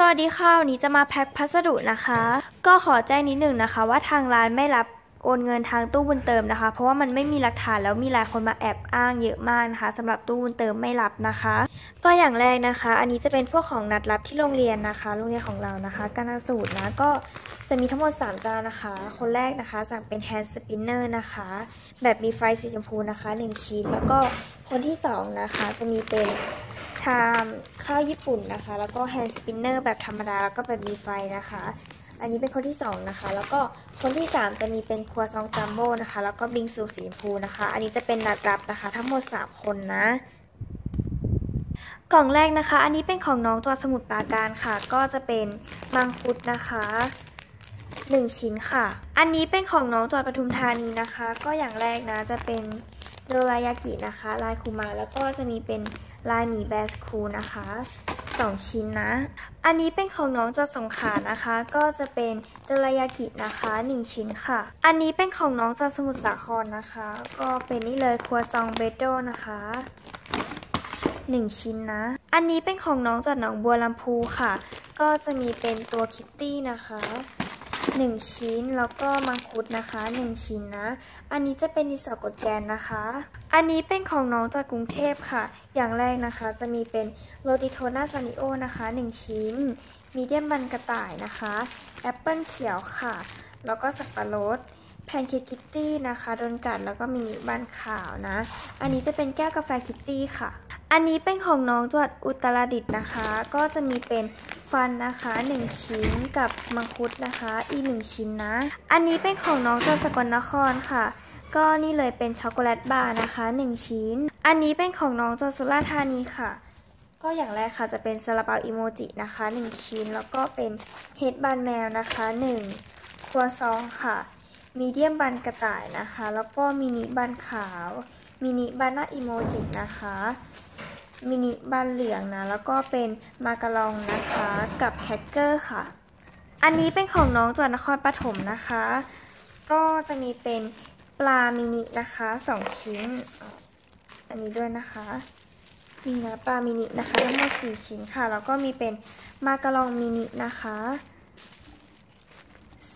สวัสดีค่ะวันนี้จะมาแพ็คพัสดุนะคะ ก็ขอแจ้งนิดหนึ่งนะคะ ว่าทางร้านไม่รับโอนเงินทางตู้บุญเติมนะคะ เพราะว่ามันไม่มีหลักฐานแล้วมีหลายคนมาแอบอ้างเยอะมากนะคะสำหรับตู้บุญเติมไม่รับนะคะ ก็อย่างแรกนะคะ อันนี้จะเป็นพวกของนัดรับที่โรงเรียนนะคะ โรงเรียนของเรานะคะ การสูตรนะก็จะมีทั้งหมด 3 จานนะคะ คนแรกนะคะสั่งเป็นแฮนด์สปินเนอร์นะคะ แบบมีไฟสีชมพูนะคะ 1 ชิ้น แล้วก็คนที่ 2 นะคะ จะมีเป็นามข้าวญี่ปุ่นนะคะ แล้วก็แฮนด์สปินเนอร์แบบธรรมดา แล้วก็แบบมีไฟนะคะ อันนี้เป็นคนที่ 2 นะคะ แล้วก็คนที่ 3 จะมีเป็นครัวซองจัมโบ้นะคะ แล้วก็บิงซูสีชมพูนะคะ อันนี้จะเป็นนัดรับนะคะ ทั้งหมด 3 คนนะกล่องแรกนะคะ อันนี้เป็นของน้องตัวสมุดปราการค่ะ ก็จะเป็นมังคุดนะคะ1ชิ้นค่ะ อันนี้เป็นของน้องจอดปทุมธานีนะคะ ก็อย่างแรกนะจะเป็น โดรายากินะคะ ลายคูมาแล้วก็จะมีเป็นลายหมีแบสคูนะคะ2ชิ้นนะ อันนี้เป็นของน้องจอสงขานะคะ ก็จะเป็นโดรายากินะคะ1ชิ้นค่ะ อันนี้เป็นของน้องจอสมุทรสาครนะคะ ก็เป็นนี่เลยครัวซองเบโดนะคะ1 ชิ้นนะ อันนี้เป็นของน้องจากหนองบัวลำพูค่ะ ก็จะมีเป็นตัวคิตตี้นะคะ 1 ชิ้นแล้วก็มังคุดนะคะ 1 ชิ้นนะ อันนี้จะเป็นดินสอกดแกนนะคะ อันนี้เป็นของน้องจากกรุงเทพค่ะ อย่างแรกนะคะจะมีเป็นโรติโทนาซานิโอนะคะ 1 ชิ้น มีเดียมบันกระต่ายนะคะ แอปเปิลเขียวค่ะ แล้วก็สับปะรดแพนเค้กคิตตี้นะคะโดนกัดแล้วก็มินิบันขาวนะ อันนี้จะเป็นแก้วกาแฟคิตตี้ค่ะ อันนี้เป็นของน้องจังหวัดอุตรดิตถ์นะคะ ก็จะมีเป็น ฟันนะคะ 1 ชิ้นกับมังคุดนะคะ อีก 1 ชิ้นนะ อันนี้เป็นของน้องจังหวัดสกลนครค่ะ ก็นี่เลยเป็นช็อกโกแลตบาร์นะคะ 1 ชิ้น อันนี้เป็นของน้องจังหวัดสุราษฎร์ธานีค่ะ ก็อย่างแรกค่ะจะเป็นซาลาเปาอิโมจินะคะ 1 ชิ้น แล้วก็เป็นเฮดบันแมวนะคะ 1 ครัวซองค่ะ มีเดียมบันกระต่ายนะคะ แล้วก็มินิบันขาวมินิบานาอิโมจินะคะ มินิบันเหลืองนะ แล้วก็เป็นมาการองนะคะ กับแคคเกอร์ค่ะ อันนี้เป็นของน้องจังหวัดนครปฐมนะคะ ก็จะมีเป็นปลามินินะคะสองชิ้น อันนี้ด้วยนะคะนี่นะปลามินินะคะทั้งหมดสี่ชิ้นค่ะ แล้วก็มีเป็นมาการองมินินะคะ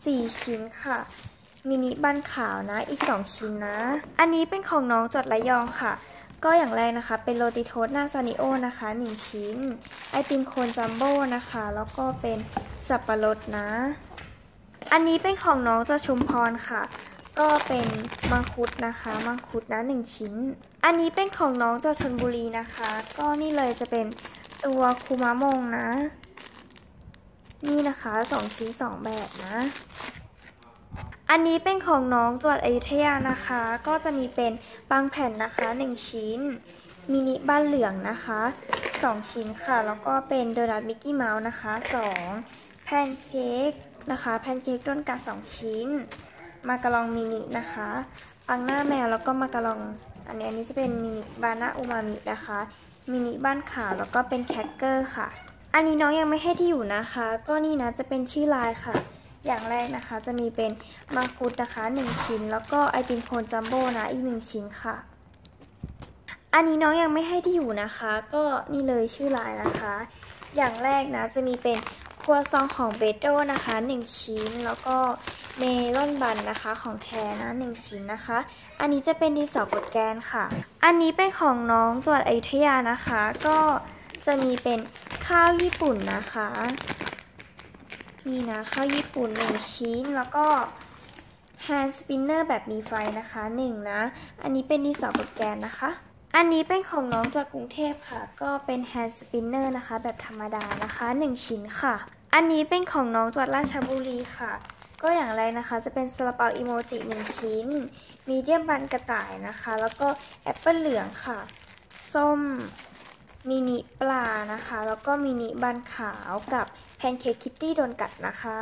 สี่ชิ้นค่ะมินิบันขาวนะอีก2ชิ้นนะ อันนี้เป็นของน้องจดระยองค่ะ ก็อย่างแรกนะคะ เป็นโรติโทสหน้าซานิโอนะคะ 1 ชิ้น ไอติมโคนจัมโบ้นะคะ แล้วก็เป็นสับปะรดนะ อันนี้เป็นของน้องจดชุมพรค่ะ ก็เป็นมังคุดนะคะ มังคุดนะ 1 ชิ้น อันนี้เป็นของน้องจดชนบุรีนะคะ ก็นี่เลยจะเป็นตัวคูมะมงนะ นี่นะคะ 2 ชิ้น 2 แบบนะ อันนี้เป็นของน้องจวดอยุธยานะคะ ก็จะมีเป็นบางแผ่นนะคะ 1 ชิ้น มินิบ้านเหลืองนะคะ 2 ชิ้นค่ะ แล้วก็เป็นโดนัทมิกกี้เมาส์นะคะ 2 แพนเค้กนะคะ แพนเค้กต้นกัด2ชิ้น มาการองมินินะคะปังหน้าแมวแล้วก็มาการอง อันนี้อันนี้จะเป็นมินิบานาอูมามินะคะ มินิบ้านขาวแล้วก็เป็นแคคเกอร์ค่ะ อันนี้น้องยังไม่ให้ที่อยู่นะคะ ก็นี่นะจะเป็นชื่อลายค่ะ อย่างแรกนะคะจะมีเป็นมังคุดนะคะ 1 ชิ้น แล้วก็ไอติมโคนจัมโบ้นะอีก 1 ชิ้นค่ะ อันนี้น้องยังไม่ให้ที่อยู่นะคะ ก็นี่เลยชื่อลายนะคะ อย่างแรกนะจะมีเป็นครัวซองของเบโดนะคะ 1 ชิ้นแล้วก็เมลอนบันนะคะของแทนะ 1 ชิ้นนะคะ อันนี้จะเป็นดินสอกดแกนค่ะ อันนี้เป็นของน้องจังหวัดอยุธยานะคะ ก็จะมีเป็นข้าวญี่ปุ่นนะคะ นี่นะข้าวญี่ปุ่น 1 ชิ้น แล้วก็แฮนด์สปินเนอร์แบบมีไฟนะคะ1นะ อันนี้เป็นดินสอกดแกนนะคะ อันนี้เป็นของน้องจากกรุงเทพค่ะ ก็เป็นแฮนด์สปินเนอร์นะคะ แบบธรรมดานะคะ 1 ชิ้นค่ะ อันนี้เป็นของน้องจากราชบุรีค่ะ ก็อย่างแรนะคะ จะเป็นซาลาเปาอิโมจิ1ชิ้น มีเดียมบันกระต่ายนะคะ แล้วก็แอปเปิลเหลืองค่ะ ส้ม มินิปลานะคะ แล้วก็มินิบันขาวกับแพนเค้กคิตตี้โดนกัดนะคะ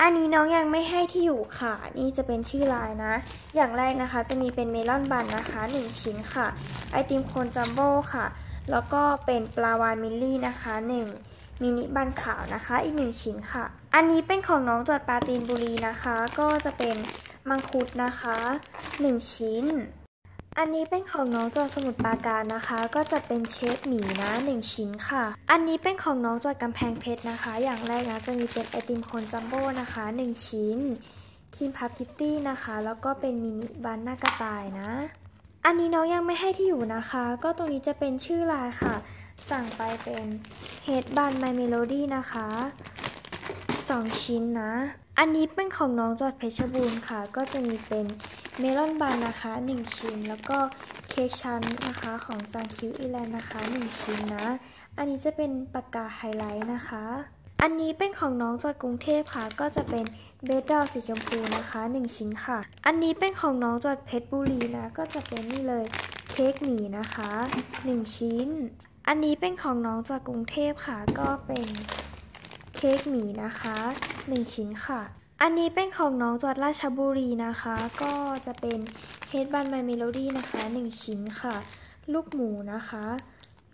อันนี้น้องยังไม่ให้ที่อยู่ค่ะ นี่จะเป็นชื่อลายนะ อย่างแรกนะคะจะมีเป็นเมลอนบันนะคะ 1 ชิ้นค่ะ ไอติมโคนจัมโบ้ค่ะ แล้วก็เป็นปลาวานมิลลี่นะคะ 1 มินิบันขาวนะคะ อีก 1 ชิ้นค่ะ อันนี้เป็นของน้องจวดปาจีนบุรีนะคะ ก็จะเป็นมังคุดนะคะ 1 ชิ้น อันนี้เป็นของน้องจังหวัดสมุทรปราการนะคะ ก็จะเป็นเชฟหมี่นะ 1 ชิ้นค่ะ อันนี้เป็นของน้องจังหวัดกำแพงเพชรนะคะ อย่างแรกนะจะมีเป็นไอติมโคนจัมโบ้นะคะ 1 ชิ้นครีมพับคิตตี้นะคะ แล้วก็เป็นมินิบันหน้ากระต่ายนะ อันนี้น้องยังไม่ให้ที่อยู่นะคะ ก็ตรงนี้จะเป็นชื่อลายค่ะ สั่งไปเป็นเฮดบันไมเมโลดี้นะคะ 2 ชิ้นนะ อันนี้เป็นของน้องจังหวัดเพชรบูรณ์ค่ะ ก็จะมีเป็นเมลอนบันนะคะ 1 ชิ้น แล้วก็เค้กชั้นนะคะของซังคิวอีแลนนะคะ 1 ชิ้นนะ อันนี้จะเป็นปากกาไฮไลท์นะคะ อันนี้เป็นของน้องจังหวัดกรุงเทพค่ะ ก็จะเป็นเบดดอลสีชมพูนะคะ 1 ชิ้นค่ะ อันนี้เป็นของน้องจังหวัดเพชรบุรีนะ ก็จะเป็นนี่เลยเค้กหมี่นะคะ 1 ชิ้น อันนี้เป็นของน้องจังหวัดกรุงเทพค่ะ ก็เป็น ค้กหมีนะคะ 1 ชิ้นค่ะ อันนี้เป็นของน้องจังหวัดราชบุรีนะคะ ก็จะเป็นเฮดบันไมเมโลดี้นะคะ 1 ชิ้นค่ะ ลูกหมูนะคะ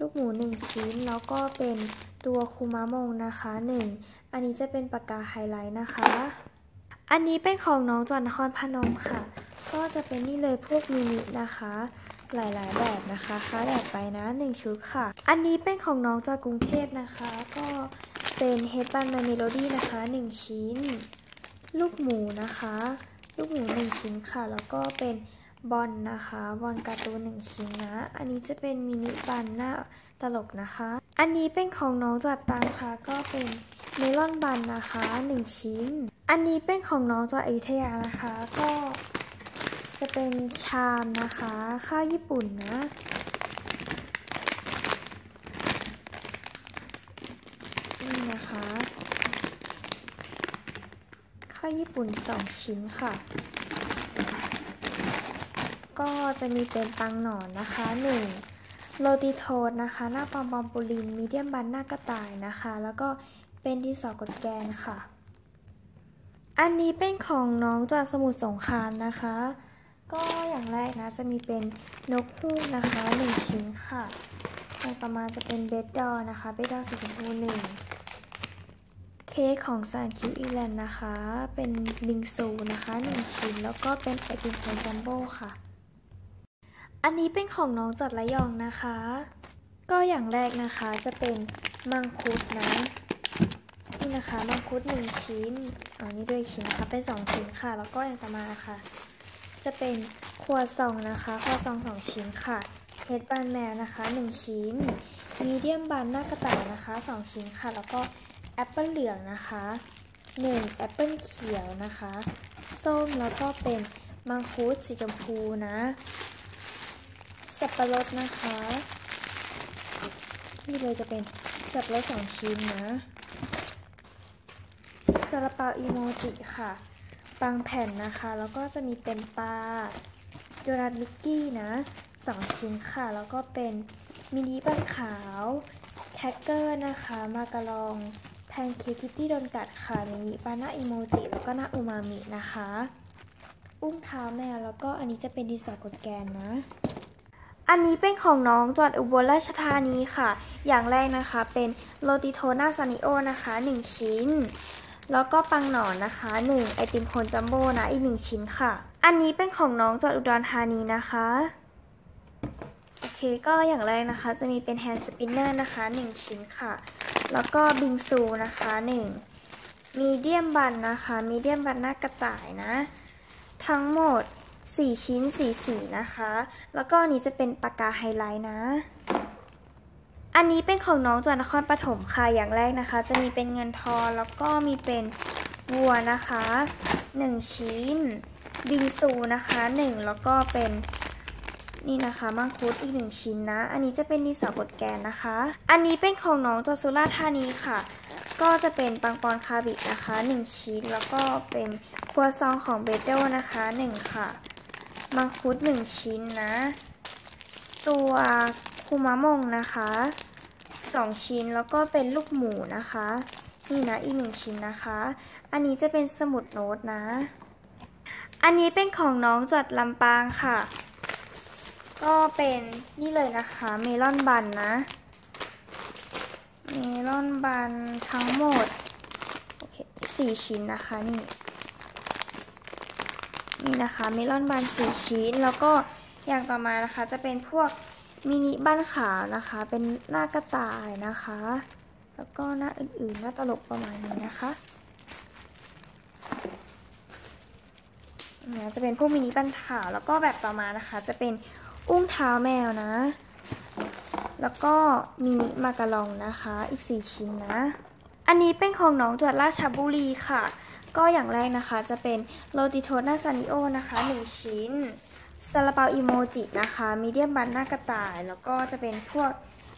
ลูกหมู 1 ชิ้น แล้วก็เป็นตัวคูมามงนะคะ 1 อันนี้จะเป็นปากกาไฮไลท์นะคะ อันนี้เป็นของน้องจังหวัดนครพนมค่ะ ก็จะเป็นนี่เลยพวกมินินะคะหลายๆแบบนะคะค้าแดดไปนะ 1 ชุดค่ะ อันนี้เป็นของน้องจากกรุงเทพนะคะ ก็ เป็นเฮดบันไมเมโลดี้นะคะ 1 ชิ้น ลูกหมูนะคะ ลูกหมู 1 ชิ้นค่ะ แล้วก็เป็นบอลนะคะบอลการ์ตูน1ชิ้นนะ อันนี้จะเป็นมินิบันหน้าตลกนะคะ อันนี้เป็นของน้องจัดตังค่ะ ก็เป็นเมลอนบันนะคะ1ชิ้น อันนี้เป็นของน้องจัดอยุธยานะคะ ก็จะเป็นชามนะคะ ข้าวญี่ปุ่นนะ นี่นะคะ ข้าญี่ปุ่น 2 ชิ้นค่ะ ก็จะมีเป็นปังหนอนนะคะ 1 โรตีโทสนะคะ หน้าปอมปอมปูลินมีเดียมบันหน้ากระต่ายนะคะ แล้วก็เป็นดินสอกดแกนค่ะ อันนี้เป็นของน้องจากสมุทรสงครามนะคะ ก็อย่างแรกนะจะมีเป็นนกฮูกนะคะหนึ่งชิ้นค่ะต่อมาจะเป็นเบดดอนะคะ เบดดอสีชมพูหนึ่ง เค้กของซานคิวอีแลนด์นะคะ เป็นบิงซูนะคะหนึ่งชิ้น แล้วก็เป็นไอติมโคนจัมโบ้ค่ะ อันนี้เป็นของน้องจัดระยองนะคะ ก็อย่างแรกนะคะจะเป็นมังคุดนะนี่นะคะมังคุดหนึ่งชิ้นอ๋อนี่ด้วยชิ้นนะคะเป็นสองชิ้นค่ะ แล้วก็อย่างต่อมาค่ะจะเป็นครัวซองนะคะครัวซองสองชิ้นค่ะเฮดบันแมวนะคะหนึ่งชิ้น มีเดียมบันหน้ากระต่ายนะคะสองชิ้นค่ะ แล้วก็ แอปเปิลเหลืองนะคะหนึ่งแอปเปิลเขียวนะคะ ส้มแล้วก็เป็นมังคุดสีชมพูนะ สับปะรดนะคะนี่เลยจะเป็นสับปะรดสองชิ้นนะซาลาเปาอีโมจิค่ะบางแผ่นนะคะ แล้วก็จะมีเป็นปลาโดนัทมิกกี้นะสองชิ้นค่ะ แล้วก็เป็นมินิบันขาว แท็กเกอร์นะคะ มากระลอง แพนเค้กคิตตี้โดนกัดค่ะมินิบานาอิโมจิแล้วก็หน้าอูมามินะคะ อุ้งเท้าแมวแล้วก็อันนี้จะเป็นดีสอกดแกนนะ อันนี้เป็นของน้องจังหวัดอุบลราชธานีค่ะ อย่างแรกนะคะเป็นโรติโทนาซานิโอนะคะ 1 ชิ้น แล้วก็ปังหนอนนะคะ 1 ไอติมโคนจัมโบ้นะอีก 1 ชิ้นค่ะ อันนี้เป็นของน้องจังหวัดอุดรธานีนะคะโอเคก็อย่างแรกนะคะจะมีเป็นแฮนด์สปินเนอร์นะคะ 1 ชิ้นค่ะ แล้วก็บิงซูนะคะ1มีเดียมบันนะคะมีเดียมบันหน้ากระต่ายนะ ทั้งหมด 4 ชิ้น 4 สีนะคะ แล้วก็อันนี้จะเป็นปากกาไฮไลท์นะ อันนี้เป็นของน้องจากนครปฐมค่ะอย่างแรกนะคะ จะมีเป็นเงินทอนแล้วก็มีเป็นวัวนะคะ 1 ชิ้นบิงซูนะคะ 1 แล้วก็เป็น นี่นะคะมังคุดอีก1ชิ้นนะ อันนี้จะเป็นดินสอกดแกนนะคะ อันนี้เป็นของน้องจากสุราธานีค่ะ ก็จะเป็นปังปอนคาบินะคะ 1 ชิ้น แล้วก็เป็นครัวซองของเบเดลนะคะ 1 ค่ะ มังคุด 1 ชิ้นนะ ตัวคูมะมงนะคะ 2 ชิ้น แล้วก็เป็นลูกหมูนะคะ นี่นะอีก1ชิ้นนะคะ อันนี้จะเป็นสมุดโน้ตนะ อันนี้เป็นของน้องจัดลำปางค่ะ ก็เป็นนี่เลยนะคะเมลอนบันนะเมลอนบันทั้งหมดโอเคสี่ชิ้นนะคะนี่นี่นะคะเมลอนบันสี่ชิ้น แล้วก็อย่างต่อมานะคะจะเป็นพวกมินิบ้านขาวนะคะ เป็นหน้ากระต่ายนะคะ แล้วก็หน้าอื่นๆหน้าตลกประมาณนี้นะคะเนี่ยจะเป็นพวกมินิบ้านขาวแล้วก็แบบต่อมานะคะ จะเป็น อุ้งเท้าแมวนะ แล้วก็มินิมาการองนะคะ อีก 4 ชิ้นนะ อันนี้เป็นของน้องจังหวัดราชบุรีค่ะ ก็อย่างแรกนะคะจะเป็นโรติโทนาซานิโอนะคะ 1 ชิ้นซาลาเปาอีโมจินะคะมีเดียมบันหน้ากระต่าย แล้วก็จะเป็นพวก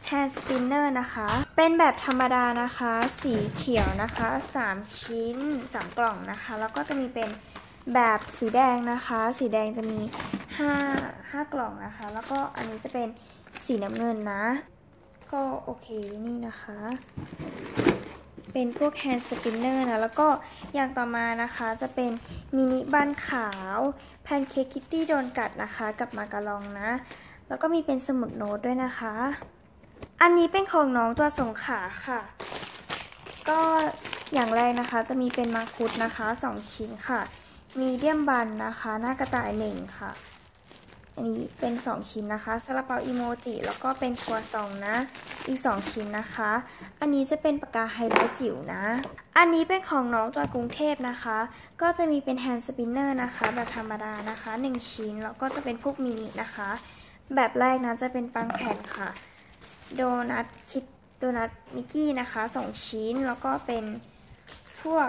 แฮนด์สปินเนอร์นะคะ เป็นแบบธรรมดานะคะ สีเขียวนะคะ 3 ชิ้น 3 กล่องนะคะ แล้วก็จะมีเป็น แบบสีแดงนะคะ สีแดงจะมี5 5กล่องนะคะ แล้วก็อันนี้จะเป็นสีน้ำเงินนะก็โอเคนี่นะคะ เป็นพวกแฮนด์สปินเนอร์นะ แล้วก็อย่างต่อมานะคะจะเป็นมินิบันขาวแพนเค้กคิตตี้โดนกัดนะคะ กับมาการองนะ แล้วก็มีเป็นสมุดโน้ตด้วยนะคะ อันนี้เป็นของน้องตัวสงขาค่ะ ก็อย่างแรกนะคะจะมีเป็นมังคุดนะคะ 2 ชิ้นค่ะ มีเดียมบันนะคะ หน้ากระต่ายหนึ่งค่ะ อันนี้เป็น 2 ชิ้นนะคะซาลาเปาอีโมจิแล้วก็เป็นครัวซองนะ อีก 2 ชิ้นนะคะ อันนี้จะเป็นปากกาไฮไลท์จิ๋วนะ อันนี้เป็นของน้องจากกรุงเทพนะคะ ก็จะมีเป็นแฮนด์สปินเนอร์นะคะ แบบธรรมดานะคะ 1 ชิ้น แล้วก็จะเป็นพวกมินินะคะ แบบแรกนะจะเป็นปังแผ่นค่ะ โดนัทคิดโดนัทมิกกี้นะคะ 2 ชิ้นแล้วก็เป็นพวก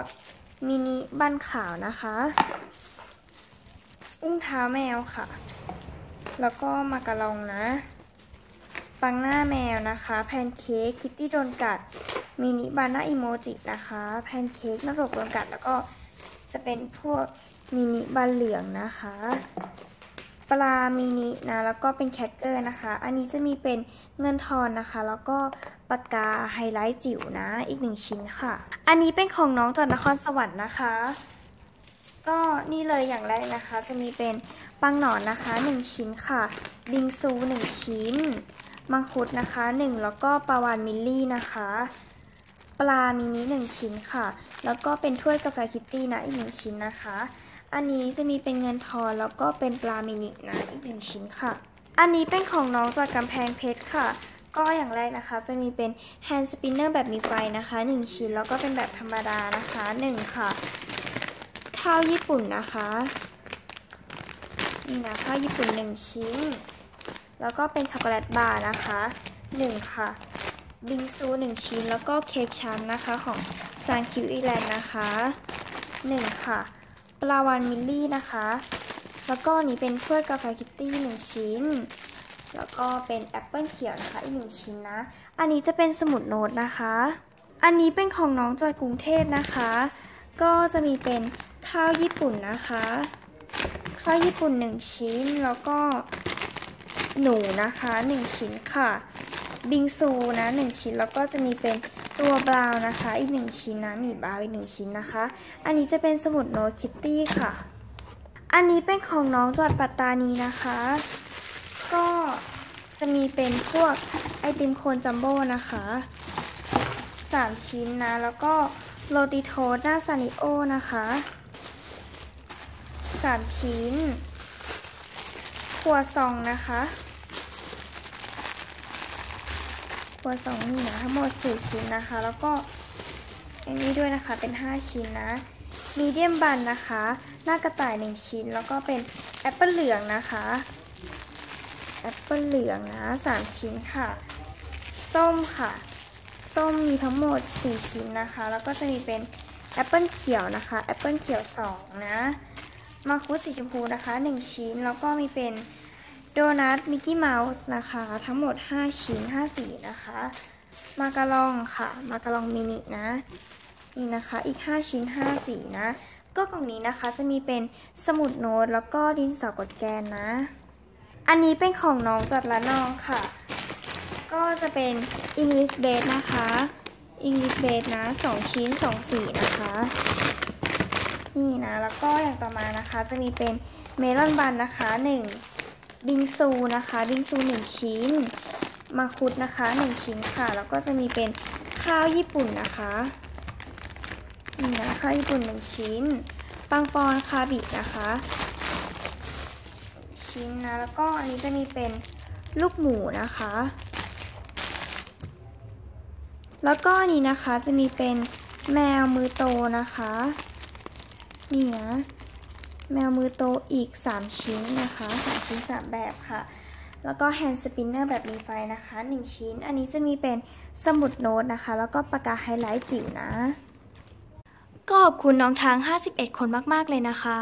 มินิบันขาวนะคะ อุ้งเท้าแมวค่ะ แล้วก็มาการองนะ ปังหน้าแมวนะคะ แพนเค้กคิตตี้โดนกัด มินิบานาอิโมจินะคะ แพนเค้กหน้าตกโดนกัด แล้วก็จะเป็นพวกมินิบานเหลืองนะคะ ปลามินินะแล้วก็เป็นแคคเกอร์นะคะ อันนี้จะมีเป็นเงินทอนนะคะ แล้วก็ปากกาไฮไลท์จิ๋วนะอีกหนึ่งชิ้นค่ะ อันนี้เป็นของน้องจากนครสวรรค์นะคะ ก็นี่เลยอย่างแรกนะคะ จะมีเป็นปังหนอนนะคะ 1 ชิ้นค่ะ บิงซู 1 ชิ้น มังคุดนะคะ 1 แล้วก็ปลาวานมิลลี่นะคะปลามินิ1ชิ้นค่ะ แล้วก็เป็นถ้วยกาแฟคิตตี้นะอีก1ชิ้นนะคะ อันนี้จะมีเป็นเงินทอนแล้วก็เป็นปลามินินะอีก1ชิ้นค่ะ อันนี้เป็นของน้องจากกำแพงเพชรค่ะ ก็อย่างแรกนะคะ จะมีเป็นแฮนด์สปินเนอร์แบบมีไฟนะคะ 1 ชิ้นแล้วก็เป็นแบบธรรมดานะคะ 1 ค่ะ ข้าวญี่ปุ่นนะคะนี่นะข้าวญี่ปุ่น 1 ชิ้น แล้วก็เป็นช็อกโกแลตบาร์นะคะ 1 ค่ะ บิงซู 1 ชิ้น แล้วก็เค้กชั้นนะคะของซานคิวอีแลนด์นะคะ 1 ค่ะ ปลาวานมิลลี่นะคะ แล้วก็นี้เป็นถ้วยกาแฟคิตตี้1ชิ้น แล้วก็เป็นแอปเปิลเขียวนะคะอีก1ชิ้นนะ อันนี้จะเป็นสมุดโน้ตนะคะ อันนี้เป็นของน้องจากกรุงเทพนะคะ ก็จะมีเป็นข้าวญี่ปุ่นนะคะ ข้าวญี่ปุ่น1ชิ้น แล้วก็หนูนะคะ1ชิ้นค่ะ บิงซูนะ1ชิ้น แล้วก็จะมีเป็น ตัวบราวน์นะคะ อีก1ชิ้นนะหมีบราวน์อีก1ชิ้นนะคะ อันนี้จะเป็นสมุดโน้ตคิตตี้ค่ะ อันนี้เป็นของน้องจังหวัดปัตตานีนะคะ ก็จะมีเป็นพวกไอติมโคนจัมโบ้นะคะ3ชิ้นนะ แล้วก็โรติโทสหน้าซานิโอนะคะสามชิ้นครัวซองนะคะ ครัวซองนี่นะทั้งหมดสี่ชิ้นนะคะ แล้วก็อันนี้ด้วยนะคะเป็น 5 ชิ้นนะมีเดียมบันนะคะ หน้ากระต่าย 1 ชิ้น แล้วก็เป็นแอปเปิลเหลืองนะคะแอปเปิลเหลืองนะ 3 ชิ้นค่ะ ส้มค่ะ ส้มมีทั้งหมด 4 ชิ้นนะคะ แล้วก็จะมีเป็นแอปเปิลเขียวนะคะแอปเปิลเขียว 2 นะ มังคุดสีชมพูนะคะ 1 ชิ้น แล้วก็มีเป็น โดนัทมิกกี้เมาส์นะคะ ทั้งหมด 5 ชิ้น 5 สีนะคะ มาการองค่ะ มาการองมินินะ นี่นะคะอีก 5 ชิ้น 5 สีนะ ก็กล่องนี้นะคะจะมีเป็นสมุดโน้ตแล้วก็ดินสอกดแกนนะ อันนี้เป็นของน้องจัดละน้องค่ะ ก็จะเป็น English Base นะคะ English Base นะ 2 ชิ้น 2 สีนะคะนี่นะ แล้วก็อย่างต่อมานะคะจะมีเป็นเมลอนบันนะคะ 1 บิงซูนะคะ บิงซู1ชิ้นมาคุดนะคะ1ชิ้นค่ะ แล้วก็จะมีเป็นข้าวญี่ปุ่นนะคะนี่นะข้าวญี่ปุ่น1ชิ้น ปังปอนคาบินะคะชชิ้นนะ แล้วก็อันนี้จะมีเป็นลูกหมูนะคะ แล้วก็อันนี้นะคะจะมีเป็นแมวมือโตนะคะ นี่นะ แมวมือโตอีก 3 ชิ้นนะคะ3ชิ้น 3 แบบค่ะ แล้วก็แฮนด์สปินเนอร์แบบมีไฟนะคะ 1 ชิ้น อันนี้จะมีเป็นสมุดโน้ตนะคะ แล้วก็ปากกาไฮไลท์จิ๋วนะ ก็ขอบคุณน้องทาง 51 คนมาก ๆ เลยนะคะ